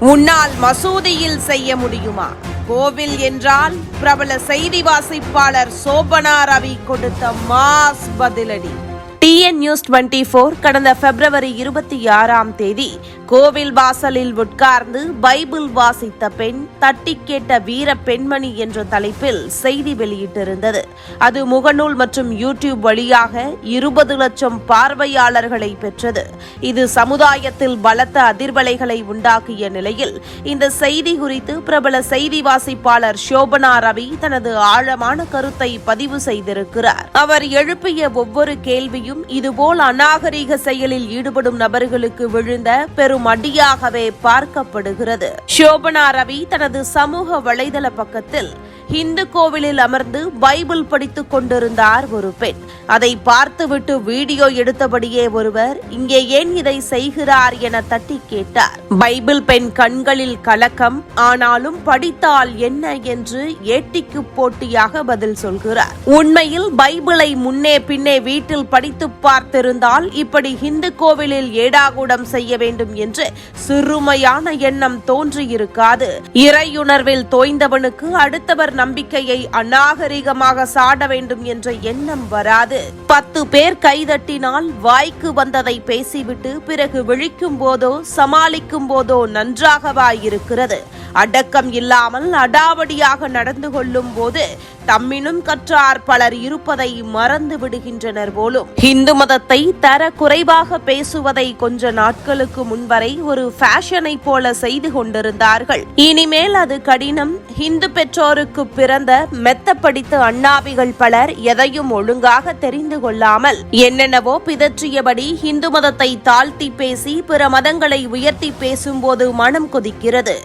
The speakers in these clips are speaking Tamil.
உன்னால் மசூதியில் செய்ய முடியுமா? கோவில் என்றால் பிரபல செய்தி வாசிப்பாளர் சோபனா ரவி கொடுத்த மாஸ் பதிலடி. டிஎன் நியூஸ் டுவெண்ட்டி ஃபோர் கடந்த பிப்ரவரி இருபத்தி ஆறாம் தேதி கோவில் வாசலில் உட்கார்ந்து பைபிள் வாசித்த பெண் தட்டி கேட்ட வீர பெண்மணி என்ற தலைப்பில் செய்தி வெளியிட்டிருந்தது. அது முகநூல் மற்றும் யூடியூப் வழியாக இருபது லட்சம் பார்வையாளர்களை பெற்றது. இது சமுதாயத்தில் பலத்த அதிர்வலைகளை உண்டாக்கிய நிலையில் இந்த செய்தி குறித்து பிரபல செய்தி வாசிப்பாளர் சோபனா ரவி தனது ஆழமான கருத்தை பதிவு செய்திருக்கிறார். அவர் எழுப்பிய ஒவ்வொரு கேள்வியும் இதுபோல் அநாகரிக செயலில் ஈடுபடும் நபர்களுக்கு விழுந்த பெரும் மடியாகவே பார்க்கப்படுகிறது. சோபனா ரவி தனது சமூக வலைதள பக்கத்தில் இந்து கோவிலில் அமர்ந்து பைபிள் படித்துக் கொண்டிருந்தார் ஒரு பெண். அதை பார்த்துவிட்டு வீடியோ எடுத்தபடியே ஒருவர் இங்கே ஏன் இதை செய்கிறார்? என தட்டி கேட்டார். பைபிள் பெண் கண்களில் கலக்கம் ஆனாலும் படித்தால் என்ன? என்று ஏட்டிக்கு போட்டியாக பதில் சொல்கிறார். உண்மையில் பைபிளை முன்னே பின்னே வீட்டில் படித்து பார்த்திருந்தால் இப்படி இந்து கோவிலில் ஏடாகூடம் செய்ய வேண்டும் என்று சிறுமையான எண்ணம் தோன்றியிருக்காது. இறையுணர்வில் தோய்ந்தவனுக்கு அடுத்தவர் நம்பிக்கையை அநாகரிகமாக சாட வேண்டும் என்ற எண்ணம் வராது. பத்து பேர் கைதட்டினால் வாய்க்கு வந்ததை பேசிவிட்டு பிறகு விழிக்கும் போதோ சமாளிக்கும் போதோ நன்றாகவா இருக்கிறது அடக்கம் இல்லாமல் அடாவடியாக நடந்து கொள்ளும் போது தம்மினும் கற்றார் பலர் இருப்பதை மறந்து விடுகின்றனர் போலும். இந்து மதத்தை தர குறைவாக பேசுவதை கொஞ்ச நாட்களுக்கு முன்வரை ஒரு ஃபேஷனை போல செய்து கொண்டிருந்தார்கள். இனிமேல் அது கடினம். இந்து பெற்றோருக்கு பிறந்த மெத்த படித்த அண்ணாவிகள் பலர் எதையும் ஒழுங்காக தெரிந்து கொள்ளாமல் என்னென்னவோ பிதற்றியபடி இந்து மதத்தை தாழ்த்தி பேசி பிற மதங்களை உயர்த்தி பேசும்போது மனம் கொதிக்கிறது.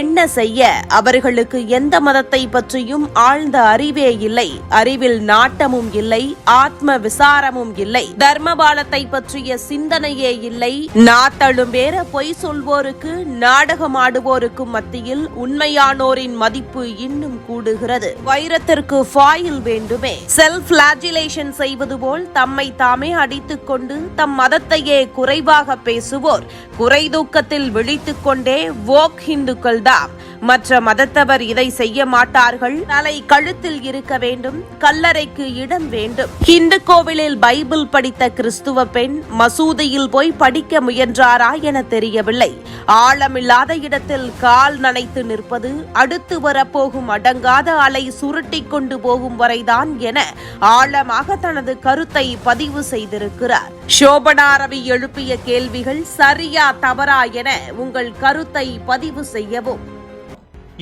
என்ன செய்ய? அவர்களுக்கு எந்த மதத்தை பற்றியும் ஆழ்ந்த அறிவே அறிவே இல்லை அறிவில் நாட்டமும் இல்லை ஆத்ம விசாரமும் இல்லை. தர்மபாலத்தை பற்றிய சிந்தனையே இல்லை. நாத்தழும் பேர பொய் சொல்வோருக்கு நாடகம் ஆடுவோருக்கும் மத்தியில் உண்மையானோரின் மதிப்பு இன்னும் கூடுகிறது. வைரத்திற்கு ஃபாயில் வேண்டுமே. செல்ஃப் லாஜிலேஷன் செய்வது போல் தம்மை தாமே அடித்துக் கொண்டு தம் மதத்தையே குறைவாக பேசுவோர். குறைதூக்கத்தில் விழித்துக் கொண்டே வோக் ஹிந்துக்கள் தான் மற்ற மதத்தவர் இதை செய்ய மாட்டார்கள். தலை கழுத்தில் இருக்க வேண்டும் கல்லறைக்கு இடம் வேண்டும். இந்து கோவிலில் பைபிள் படித்த கிறிஸ்துவ பெண் மசூதியில் போய் படிக்க முயன்றாரா என தெரியவில்லை. ஆழமில்லாத இடத்தில் கால் நனைத்து நிற்பது அடுத்து வரப்போகும் அடங்காத அலை சுருட்டி கொண்டு போகும் வரைதான் என ஆழமாக தனது கருத்தை பதிவு செய்திருக்கிறார். சோபனா ரவி எழுப்பிய கேள்விகள் சரியா தவறா என உங்கள் கருத்தை பதிவு செய்யவும்.